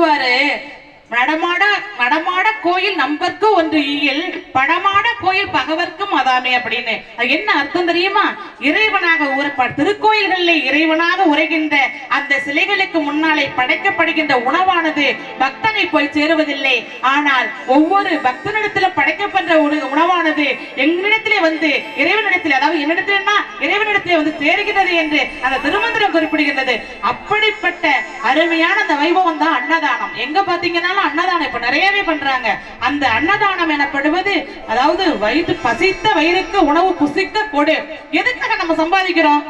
சொல்லுவாரு நடமாட நடமாட கோயில் நம்பர்க்கு ஒன்று ஈயில் படமாட கோயில் பகவர்க்கும் அதாமே அப்படின்னு. அது என்ன அர்த்தம் தெரியுமா? இறைவனாக உர- திருக்கோயில்களில் இறைவனாக உரைகின்ற அந்த சிலைகளுக்கு முன்னாலே படைக்கப்படுகின்ற உணவானது பக்தனை போய் சேருவதில்லை. ஆனால் ஒவ்வொரு பக்தனிடத்துல படைக்கப்படுற ஒரு உணவானது எங்களிடத்திலே வந்து இறைவனிடத்தில் அதாவது என்னிடத்திலன்னா இறைவனிடத்திலே வந்து சேருகிறது என்று அந்த திருமந்திரம் குறிப்பிடுகின்றது. அப்படிப்பட்ட அருமையான அந்த வைபவம் தான் அன்னதானம். எங்க பாத்தீங்கன்னாலும் அன்னதானம் இப்ப நிறையவே பண்றாங்க. அந்த அன்னதானம் எனப்படுவது அதாவது வயிற்று பசித்த வயிறுக்கு உணவு புசிக்க கொடு. எதுக்காக நம்ம சம்பாதிக்கிறோம்?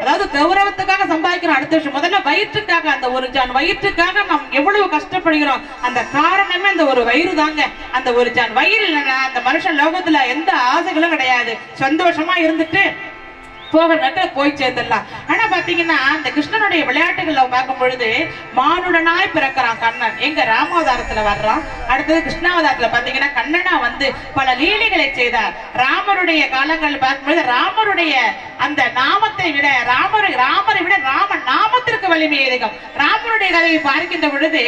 அதாவது கௌரவத்துக்காக சம்பாதிக்கிறோம் அடுத்த விஷயம் முதல்ல வயிற்றுக்காக அந்த ஒரு ஜான் வயிற்றுக்காக நாம் எவ்வளவு கஷ்டப்படுகிறோம் அந்த காரணமே அந்த ஒரு வயிறு தாங்க. அந்த ஒரு ஜான் வயிறு இல்லைன்னா அந்த மனுஷன் லோகத்துல எந்த ஆசைகளும் கிடையாது. சந்தோஷமா இருந்துட்டு போக நேரத்துல போய் சேர்ந்துடலாம் ஆனா பாத்தீங்கன்னா இந்த கிருஷ்ணனுடைய விளையாட்டுகள்ல பார்க்கும் பொழுது மானுடனாய் பிறக்கிறான் கண்ணன். எங்க ராமாவதாரத்துல வர்றான். அடுத்தது கிருஷ்ணாவதாரத்துல பாத்தீங்கன்னா கண்ணனா வந்து பல லீலைகளை செய்தார். ராமருடைய காலங்கள் பார்க்கும்பொழுது ராமருடைய அந்த நாமத்தை விட ராமர் ராமரை விட ராமன் நாமத்திற்கு வலிமை அதிகம். ராமனுடைய கதையை பார்க்கின்ற பொழுது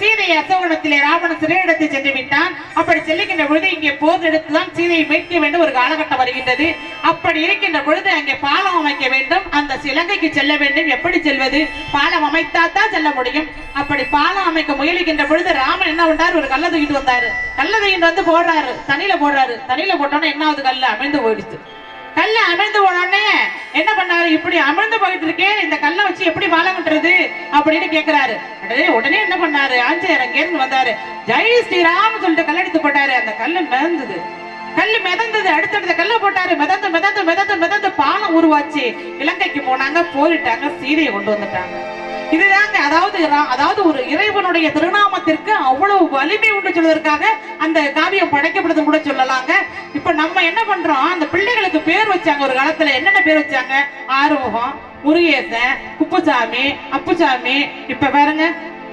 சீதையை அசோகணத்திலே ராமன் சிறையிடத்தை சென்று விட்டான். அப்படி செல்லுகின்ற பொழுது இங்கே போர் எடுத்துதான் சீதையை மீட்க வேண்டும் ஒரு காலகட்டம் வருகின்றது. அப்படி இருக்கின்ற பொழுது அங்கே பாலம் அமைக்க வேண்டும். அந்த சிலங்கைக்கு செல்ல வேண்டும். எப்படி செல்வது? பாலம் அமைத்தா தான் செல்ல முடியும். அப்படி பாலம் அமைக்க முயலுகின்ற பொழுது ராமன் என்ன பண்ணாரு ஒரு கல்லை தூக்கிட்டு வந்தாரு. கல்லை தூக்கிட்டு வந்து போடுறாரு. தண்ணியில போடுறாரு. தண்ணியில போட்டோன்னே என்ன ஆகுது? கல்லு அமைந்து போயிடுச்சு. கல்ல அமிழ்ந்து போனோடனே என்ன பண்ணாரு? இப்படி அமிழ்ந்து போயிட்டு இருக்கே. இந்த கல்லை வச்சு எப்படி பாலம் கட்டுறது? அப்படின்னு கேக்குறாரு. உடனே உடனே என்ன பண்ணாரு? ஆஞ்சநேயர் அங்கேருந்து வந்தாரு. ஜெய் ஸ்ரீராம் சொல்லிட்டு கல் எடுத்து போட்டாரு. அந்த கல்லு மிதந்தது. கல் மிதந்தது அடுத்தடுத்த கல்ல போட்டாரு. மிதந்து மிதந்து மிதந்து மிதந்து பாலம் உருவாச்சு. இலங்கைக்கு போனாங்க போரிட்டாங்க சீதையை கொண்டு வந்துட்டாங்க. இதுதாங்க அதாவது அதாவது ஒரு இறைவனுடைய திருநாமத்திற்கு அவ்வளவு வலிமை உண்டு சொல்வதற்காக அந்த காவியம் படைக்கப்படுது கூட சொல்லலாங்க. இப்ப நம்ம என்ன பண்றோம்? அந்த பிள்ளைகளுக்கு பேர் வச்சாங்க ஒரு காலத்துல. என்னென்ன பேர் வச்சாங்க? ஆறுமுகம் முருகேசன் குப்புசாமி அப்புசாமி. இப்ப பாருங்க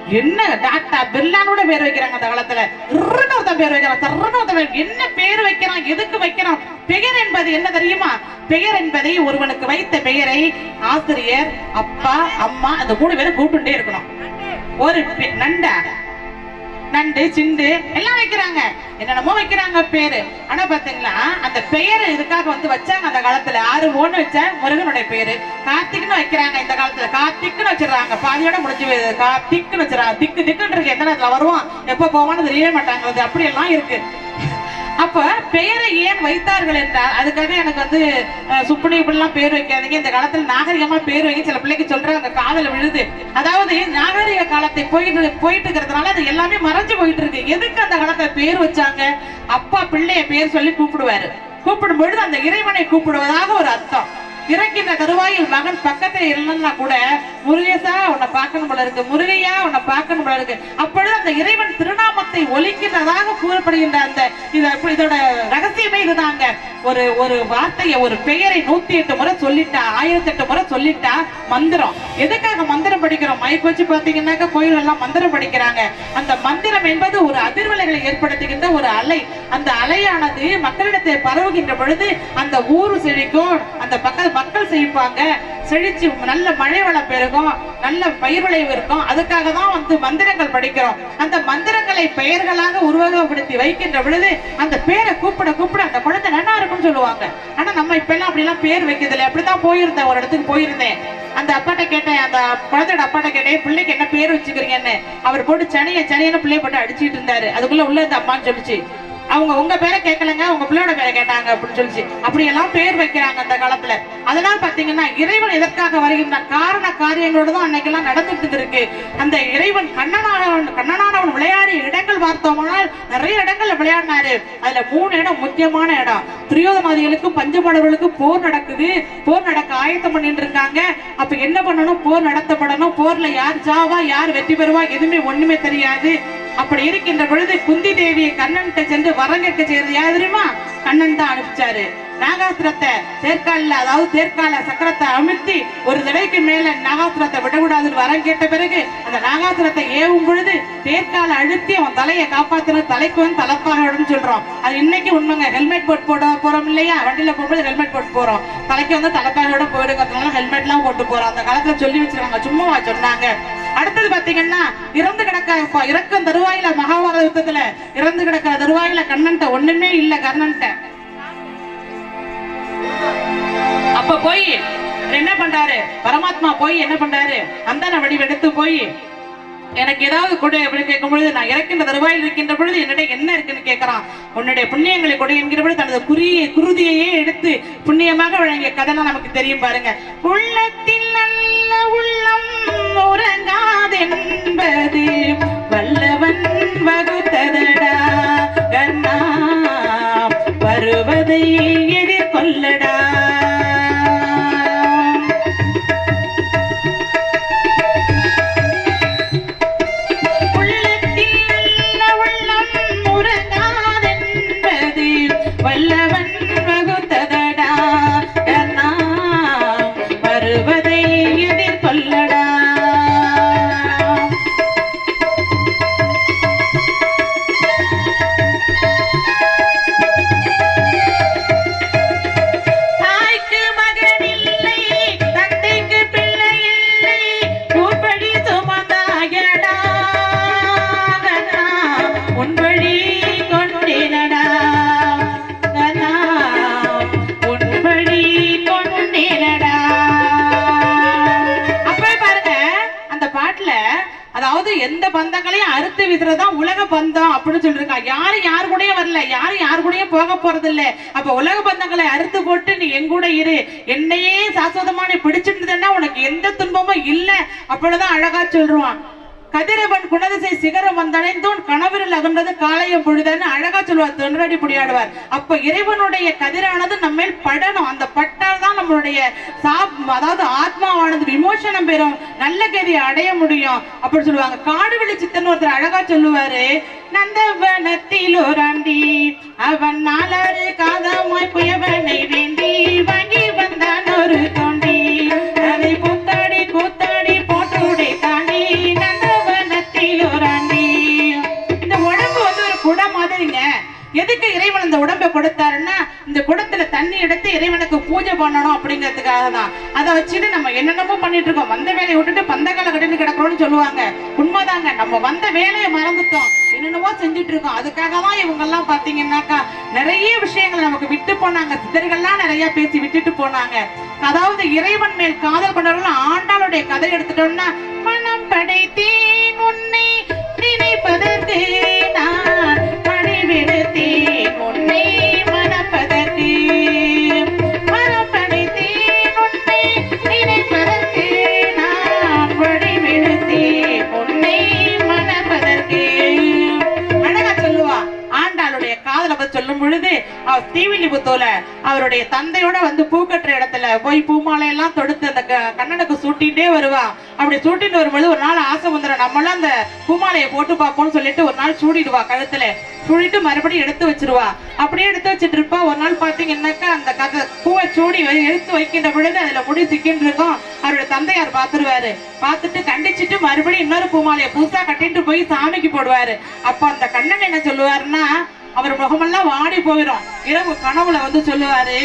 என்ன டாக்டா பிர்லான்னு கூட பேர் வைக்கிறாங்க அந்த காலத்துல? இர்ருன்னு ஒருத்தன் பேர் வைக்கிறான் தர்றன்னு என்ன பேர் வைக்கிறான்? எதுக்கு வைக்கிறான்? பெயர் என்பது என்ன தெரியுமா? பெயர் என்பதை ஒருவனுக்கு வைத்த பெயரை ஆசிரியர் அப்பா அம்மா அந்த மூணு பேரும் கூப்பிட்டுட்டே இருக்கணும். ஒரு நண்டா நண்டு சிண்டு எல்லாம் வைக்கிறாங்க. என்னென்னமோ வைக்கிறாங்க பேரு. ஆனா பாத்தீங்களா அந்த பெயர் இதுக்காக வந்து வச்சாங்க அந்த காலத்துல. ஆறு ஒண்ணு வச்ச முருகனுடைய பேரு. கார்த்திக்னு வைக்கிறாங்க இந்த காலத்துல. கார்த்திக்னு வச்சிடறாங்க. பாதியோட முடிஞ்சு போயிருது கார்த்திக்னு வச்சிடறாங்க. திக்கு திக்குன்னு இருக்கு. எந்த நேரத்துல வருவான் எப்ப போவான்னு தெரியவே மாட்டாங்க. அப்படி எல்லாம் இருக்கு. அப்ப பெயரை ஏன் வைத்தார்கள் என்றால் அதுக்காக எனக்கு வந்து சுப்புனி இப்படிலாம் பேர் வைக்காதீங்க. இந்த காலத்துல நாகரிகமா பேர் வைங்க. சில பிள்ளைக்கு சொல்றாங்க காதல விழுது. அதாவது நாகரிக காலத்தை போயிட்டு போயிட்டு இருக்கிறதுனால அது எல்லாமே மறைஞ்சு போயிட்டு இருக்கு எதுக்கு அந்த காலத்துல பேர் வச்சாங்க? அப்பா பிள்ளைய பேர் சொல்லி கூப்பிடுவாரு. கூப்பிடும் பொழுது அந்த இறைவனை கூப்பிடுவதாக ஒரு அர்த்தம். திறக்கின்ற கருவாயில் மகன் பக்கத்துல இல்லைன்னா கூட முருகேசா உன்னை பார்க்கணும் போல இருக்கு. முருகையா உன்னை பார்க்கணும் போல இருக்கு. அப்பொழுது அந்த இறைவன் திருநாமத்தை ஒலிக்கின்றதாக கூறப்படுகின்ற அந்த இதோட ரகசியமே இதுதாங்க. ஒரு ஒரு வார்த்தையை ஒரு பெயரை நூத்தி எட்டு முறை சொல்லிட்டா ஆயிரத்தி எட்டு முறை சொல்லிட்டா மந்திரம். எதுக்காக மந்திரம் படிக்கிறோம்? மைக் வச்சு பாத்தீங்கன்னாக்க கோயில் எல்லாம் மந்திரம் படிக்கிறாங்க. அந்த மந்திரம் என்பது ஒரு அதிர்வலைகளை ஏற்படுத்துகின்ற ஒரு அலை. அந்த அலையானது மக்களிடத்தை பரவுகின்ற பொழுது அந்த ஊரு செழிக்கும் அந்த பக்க மக்கள் செழிப்பாங்க. செழிச்சு நல்ல மழை வளம் பெருகும். நல்ல பயிர் விளைவு இருக்கும். அதுக்காக தான் வந்து மந்திரங்கள் படிக்கிறோம். அந்த மந்திரங்களை பெயர்களாக உருவகப்படுத்தி வைக்கின்ற பொழுது அந்த பேரை கூப்பிட கூப்பிட அந்த குழந்தை நல்லா இருக்கும்னு சொல்லுவாங்க. ஆனா நம்ம இப்ப எல்லாம் அப்படிலாம் பேர் வைக்கிறதில்ல. அப்படிதான் போயிருந்தேன். ஒரு இடத்துக்கு போயிருந்தேன். அந்த அப்பாட்ட கேட்டேன். அந்த குழந்தையோட அப்பாட்ட கேட்டேன் பிள்ளைக்கு என்ன பேர் வச்சுக்கிறீங்கன்னு? அவர் போட்டு சனிய சனியன்னு பிள்ளைய போட்டு அடிச்சுட்டு இருந்தாரு. அதுக்குள்ள உள்ள இந்த அம்மான்னு சொல்லிச்சு. அவங்க உங்க பேரை கேட்கலங்க உங்க பிள்ளையோட பேரை கேட்டாங்க அப்படின்னு சொல்லிச்சு. அப்படி எல்லாம் பேர் வைக்கிறாங்க அந்த காலத்துல. அதெல்லாம் பாத்தீங்கன்னா இறைவன் எதற்காக வருகின்ற காரண காரியங்களோட தான் அன்னைக்கெல்லாம் நடந்துட்டு இருக்கு அந்த இறைவன் கண்ணனானவன் கண்ணனானவன் விளையாடிய இடங்கள் பார்த்தோம்னால் நிறைய இடங்கள்ல விளையாடினாரு. அதுல மூணு இடம் முக்கியமான இடம். துரியோதனாதிகளுக்கும் பஞ்சபாடவர்களுக்கும் போர் நடக்குது. போர் நடக்க ஆயத்தம் பண்ணிட்டு இருக்காங்க. அப்ப என்ன பண்ணணும்? போர் நடத்தப்படணும். போர்ல யார் ஜாவா யார் வெற்றி பெறுவா? எதுவுமே ஒண்ணுமே தெரியாது. அப்படி இருக்கின்ற பொழுது குந்தி தேவியை கண்ணன்கிட்ட சென்று வரம் கேட்க செய்யறது தெரியுமா? கண்ணன் தான் அனுப்பிச்சாரு. நாகாசுரத்தை தேர்காலில் அதாவது தேர்கால சக்கரத்தை அமிழ்த்தி ஒரு தடவைக்கு மேல நாகாசுரத்தை விடக்கூடாதுன்னு வரம் கேட்ட பிறகு அந்த நாகாசுரத்தை ஏவும் பொழுது தேர்கால அழுத்தி அவன் தலையை காப்பாத்தின தலைக்கு வந்து தலைப்பாகன்னு சொல்றோம் அது இன்னைக்கு உண்மைங்க. ஹெல்மெட் போட்டு போட போறோம் இல்லையா? வண்டியில போகும்போது ஹெல்மெட் போட்டு போறோம். தலைக்கு வந்து தலைப்பாயோட போயிருக்கிறதுனால ஹெல்மெட் எல்லாம் போட்டு போறோம். அந்த காலத்துல சொல்லி வச்சிருக்காங்க. சும்மாவா சொன்னாங்க. அடுத்தது பாத்தீங்கன்னா இறந்து கிடக்க இறக்கும் தருவாயில மகாபாரத யுத்தத்துல இறந்து கிடக்கிற தருவாயில கண்ணன்ட்ட ஒண்ணுமே இல்ல கர்ணன்ட்ட. அப்ப போய் அவர் என்ன பண்றாரு? பரமாத்மா போய் என்ன பண்றாரு? அந்தான வடிவெடுத்து போய் எனக்கு ஏதாவது கொடு அப்படின்னு கேட்கும் பொழுது நான் இறக்கின்ற தருவாயில் இருக்கின்ற பொழுது என்னிடம் என்ன இருக்குன்னு கேட்கறான். உன்னுடைய புண்ணியங்களை கொடு என்கிற பொழுது தனது குறிய குருதியையே எடுத்து புண்ணியமாக வழங்கிய கதைனா நமக்கு தெரியும் பாருங்க. உள்ளத்தில் நல்ல உள்ளம் உறங்காதென்பது வல்லவன் வகுத்ததடா கண்ணா வருவதை எதிர்கொள்ளடா. அதாவது எந்த பந்தங்களையும் அறுத்து விதுறதுதான் உலக பந்தம் அப்படின்னு சொல்லியிருக்காங்க யாரும் யாரு கூடயும் வரல. யாரும் யாரு கூடயும் போக போறது இல்ல அப்ப உலக பந்தங்களை அறுத்து போட்டு நீ எங்கூட இரு. என்னையே சாஸ்வதமா நீ பிடிச்சிருந்ததுன்னா உனக்கு எந்த துன்பமும் இல்ல. அப்படிதான் அழகா சொல்றான் கதிரவன் குணதிசை சிகரம் வந்தடைந்தோன் கணவரில் அகன்றது காலையம் பொழுதன்னு அழகா சொல்லுவார் தொன்றடி புடியாடுவார். அப்ப இறைவனுடைய கதிரானது நம்ம மேல் படணும். அந்த பட்டால் தான் நம்மளுடைய சாப் அதாவது ஆத்மாவானது விமோசனம் பெறும். நல்ல கதியை அடைய முடியும். அப்படி சொல்லுவாங்க. காடுவெளி சித்தன் ஒருத்தர் அழகா சொல்லுவாரு. நந்தவனத்தில் ஓராண்டி அவன் நாலாறு காதமாய் புயவனை வேண்டி வாங்கி வந்தான் ஒரு தோண்டி. கொடுத்தாருன்னா இந்த குடத்துல தண்ணி எடுத்து இறைவனுக்கு பூஜை பண்ணணும் அப்படிங்கிறதுக்காக தான் அதை வச்சுட்டு நம்ம என்னென்னமோ பண்ணிட்டு இருக்கோம் வந்த வேலையை விட்டுட்டு பந்தகால கட்டின்னு கிடக்கிறோம்னு சொல்லுவாங்க. உண்மைதாங்க. நம்ம வந்த வேலையை மறந்துட்டோம். என்னென்னமோ செஞ்சுட்டு இருக்கோம் அதுக்காக தான் இவங்க எல்லாம் பாத்தீங்கன்னாக்கா நிறைய விஷயங்களை நமக்கு விட்டு போனாங்க. சித்தர்கள்லாம் நிறைய பேசி விட்டுட்டு போனாங்க. அதாவது இறைவன் மேல் காதல் கொண்டவர்கள் ஆண்டாளுடைய கதை எடுத்துட்டோம்னா போல அவருடைய தந்தையோட வந்து பூக்கட்டுற இடத்துல போய் பூமாலை எல்லாம் தொடுத்து அந்த க- கண்ணனுக்கு சூட்டிட்டே வருவா. அப்படி சூட்டிட்டு வரும்பொழுது ஒரு நாள் ஆசை வந்துடும் நம்மளாம் அந்த பூமாலையை போட்டு பார்ப்போம்னு சொல்லிட்டு ஒரு நாள் சூடிடுவா கழுத்துல. சூடிட்டு மறுபடியும் எடுத்து வச்சிருவா. அப்படியே எடுத்து வச்சிட்டு இருப்பா. ஒரு நாள் பாத்தீங்கன்னாக்கா அந்த கதை பூவை சூடி எடுத்து வைக்கின்ற பொழுது அதுல முடி சிக்கின்னு இருக்கும். அவருடைய தந்தையார் பாத்துருவாரு பார்த்துட்டு கண்டிச்சிட்டு மறுபடியும் இன்னொரு பூமாலையை புதுசா கட்டிட்டு போய் சாமிக்கு போடுவாரு. அப்ப அந்த கண்ணன் என்ன சொல்லுவாருன்னா அவர் முகமெல்லாம் வாடி போயிடும் இரவு கனவுல வந்து சொல்லுவாரு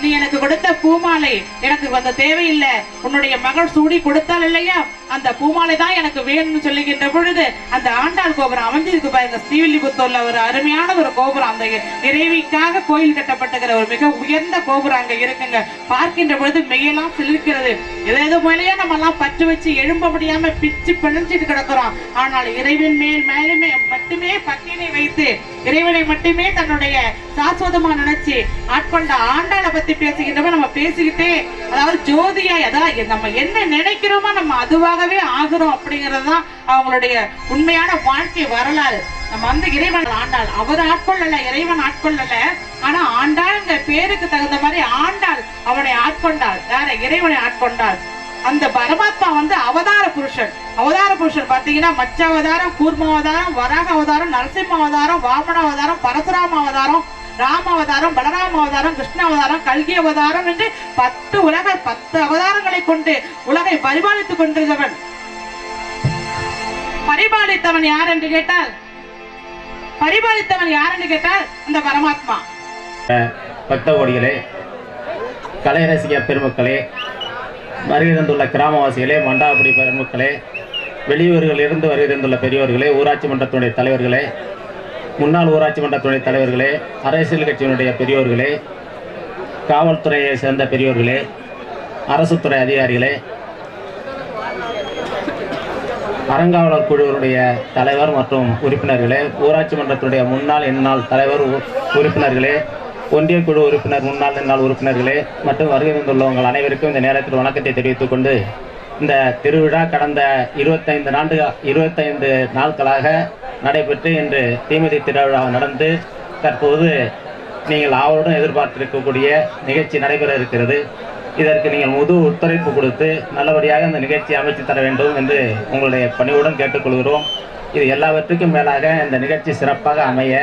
நீ எனக்கு கொடுத்த பூமாலை எனக்கு அந்த தேவையில்லை. உன்னுடைய மகள் சூடி கொடுத்தால் இல்லையா? அந்த பூமாலை தான் எனக்கு வேணும்னு சொல்லுகின்ற பொழுது அந்த ஆண்டாள் கோபுரம் அமைஞ்சிருக்கு பாருங்க. ஸ்ரீவில்லிபுத்தூர்ல ஒரு அருமையான ஒரு கோபுரம். அந்த இறைவிக்காக கோயில் கட்டப்பட்டுகிற ஒரு மிக உயர்ந்த கோபுரம் அங்க இருக்குங்க. பார்க்கின்ற பொழுது மெயெல்லாம் சிலிருக்கிறது. ஏதோ ஏதோ மேலேயே நம்ம எல்லாம் பற்று வச்சு எழும்ப முடியாம பிச்சு பிணைஞ்சிட்டு கிடக்குறோம். ஆனால் இறைவன் மேல் மேலுமே மட்டுமே பக்கினை வைத்து இறைவனை மட்டுமே தன்னுடைய சாஸ்வதமா நினைச்சு ஆட்கொண்ட ஆண்டாளை பத்தி பேசுகின்றவ நம்ம பேசிக்கிட்டே அதாவது ஜோதியா அதாவது நம்ம என்ன நினைக்கிறோமோ நம்ம அதுவாக அதுவாகவே ஆகிறோம் அப்படிங்கிறது தான் அவங்களுடைய உண்மையான வாழ்க்கை வரலாறு. நம்ம வந்து இறைவன் ஆண்டாள். அவர் ஆட்கொள்ளல இறைவன் ஆட்கொள்ளல. ஆனா ஆண்டாள்ங்கிற பேருக்கு தகுந்த மாதிரி ஆண்டாள் அவனை ஆட்கொண்டாள். யார இறைவனை ஆட்கொண்டாள். அந்த பரமாத்மா வந்து அவதார புருஷன். அவதார புருஷன் பாத்தீங்கன்னா மச்ச அவதாரம் கூர்ம அவதாரம் வராக அவதாரம் நரசிம்ம அவதாரம் வாமன அவதாரம் பரசுராம அவதாரம் ராம அவதாரம் பலராம அவதாரம் கிருஷ்ண அவதாரம் கல்கி அவதாரம் என்று பத்து உலக பத்து அவதாரங்களை கொண்டு உலகை பரிபாலித்துக் கொண்டிருந்தவன். பரிபாலித்தவன் யார் என்று கேட்டால் பரிபாலித்தவன் யார் என்று கேட்டால் இந்த பரமாத்மா. பக்த கோடிகளே கலை ரசிக பெருமக்களே வருகை தந்துள்ள கிராமவாசிகளே மண்டாபுரி பெருமக்களே வெளியூர்களில் இருந்து வருகை தந்துள்ள ஊராட்சி மன்றத்தினுடைய தலைவர்களே முன்னாள் ஊராட்சி மன்ற துணைத் தலைவர்களே அரசியல் கட்சியினுடைய பெரியோர்களே காவல்துறையை சேர்ந்த பெரியோர்களே அரசு துறை அதிகாரிகளே அறங்காவலர் குழுவினுடைய தலைவர் மற்றும் உறுப்பினர்களே ஊராட்சி மன்றத்தினுடைய முன்னாள் இந்நாள் தலைவர் உறுப்பினர்களே ஒன்றிய குழு உறுப்பினர் முன்னாள் இந்நாள் உறுப்பினர்களே மற்றும் வருகை தந்துள்ள உங்கள் அனைவருக்கும் இந்த நேரத்தில் வணக்கத்தை தெரிவித்துக் கொண்டு இந்த திருவிழா கடந்த இருபத்தைந்து நாண்டு இருபத்தைந்து நாட்களாக நடைபெற்று இன்று தீமிதி திருவிழா நடந்து தற்போது நீங்கள் ஆவலுடன் எதிர்பார்த்திருக்கக்கூடிய நிகழ்ச்சி நடைபெற இருக்கிறது. இதற்கு நீங்கள் முது ஒத்துழைப்பு கொடுத்து நல்லபடியாக இந்த நிகழ்ச்சியை அமைத்து தர வேண்டும் என்று உங்களுடைய பணிவுடன் கேட்டுக்கொள்கிறோம். இது எல்லாவற்றுக்கும் மேலாக இந்த நிகழ்ச்சி சிறப்பாக அமைய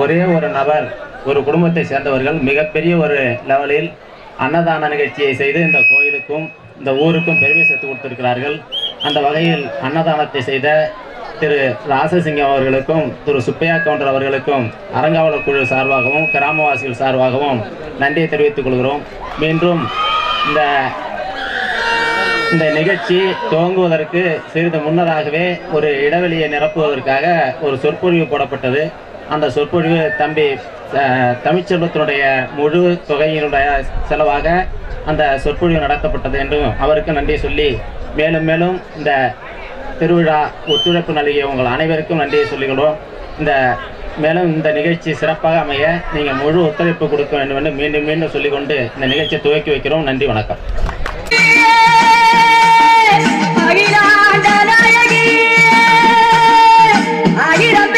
ஒரே ஒரு நபர் ஒரு குடும்பத்தை சேர்ந்தவர்கள் மிகப்பெரிய ஒரு லெவலில் அன்னதான நிகழ்ச்சியை செய்து இந்த கோயிலுக்கும் இந்த ஊருக்கும் பெருமை சேர்த்து கொடுத்திருக்கிறார்கள். அந்த வகையில் அன்னதானத்தை செய்த திரு ராசசிங்கம் அவர்களுக்கும் திரு சுப்பையா கவுண்டர் அவர்களுக்கும் அரங்காவல குழு சார்பாகவும் கிராமவாசிகள் சார்பாகவும் நன்றியை தெரிவித்துக் கொள்கிறோம். மீண்டும் இந்த இந்த நிகழ்ச்சி துவங்குவதற்கு சிறிது முன்னதாகவே ஒரு இடைவெளியை நிரப்புவதற்காக ஒரு சொற்பொழிவு போடப்பட்டது. அந்த சொற்பொழிவு தம்பி தமிழ்ச்செல்வத்தினுடைய முழு தொகையினுடைய செலவாக அந்த சொற்பொழிவு நடத்தப்பட்டது என்றும் அவருக்கு நன்றி சொல்லி மேலும் மேலும் இந்த திருவிழா ஒத்துழைப்பு நல்கிய உங்கள் அனைவருக்கும் நன்றியை சொல்லிக்கிறோம் இந்த மேலும் இந்த நிகழ்ச்சி சிறப்பாக அமைய நீங்கள் முழு ஒத்துழைப்பு கொடுக்க வேண்டும் என்று மீண்டும் மீண்டும் சொல்லிக்கொண்டு இந்த நிகழ்ச்சியை துவக்கி வைக்கிறோம். நன்றி வணக்கம். அகிலாண்ட அகிலம்